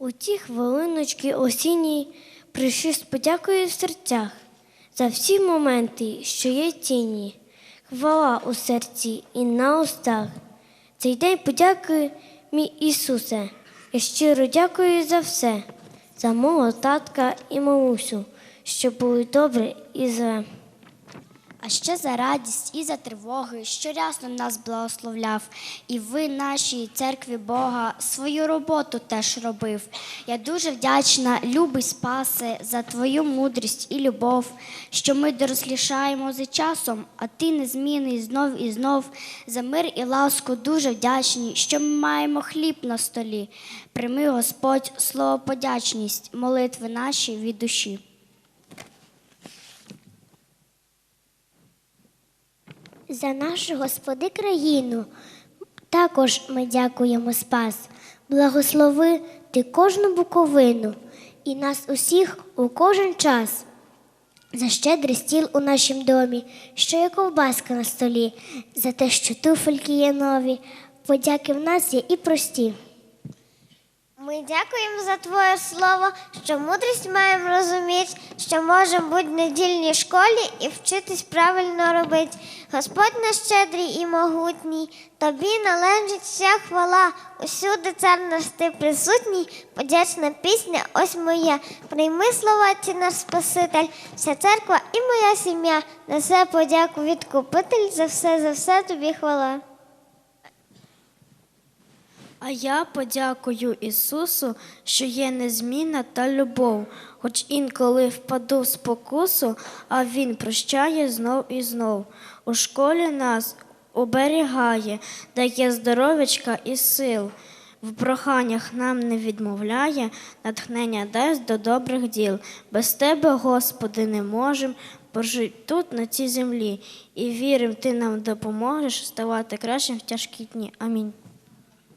У ті хвилиночки осінні прийшли з подякою в серцях за всі моменти, що є тіні, хвала у серці і на устах. Цей день подяки, мій Ісусе, я щиро дякую за все, за мого татка і мамусю, що були добрі і зле. А ще за радість і за тривоги, що рясно нас благословляв, і ви, нашій церкві Бога, свою роботу теж робив. Я дуже вдячна, любий спасе, за твою мудрість і любов, що ми дорослішаємо за часом, а ти незмінний знов і знов. За мир і ласку дуже вдячні, що ми маємо хліб на столі. Прийми, Господь, слово подячність, молитви наші від душі. За нашу Господи країну також ми дякуємо Спас. Благослови ти кожну буковину і нас усіх у кожен час. За щедрий стіл у нашім домі, що є ковбаска на столі, за те, що туфельки є нові, подяки в нас є і прості. Ми дякуємо за Твоє слово, що мудрість маємо розуміти, що можемо бути в недільній школі і вчитись правильно робити. Господь наш щедрий і могутній, тобі належить вся хвала. Усюди цар наш ти присутній, подячна пісня, ось моя. Прийми слова ті наш Спаситель, вся церква і моя сім'я. Несе подяку відкупитель за все, за все тобі хвала. А я подякую Ісусу, що є незмінна та любов, хоч інколи впаду в спокусу, а Він прощає знов і знов. У школі нас оберігає, дає здоров'ячка і сил. В проханнях нам не відмовляє, натхнення дасть до добрих діл. Без тебе, Господи, не можем прожити тут, на цій землі. І вірим, Ти нам допоможеш ставати кращим в тяжкі дні. Амінь.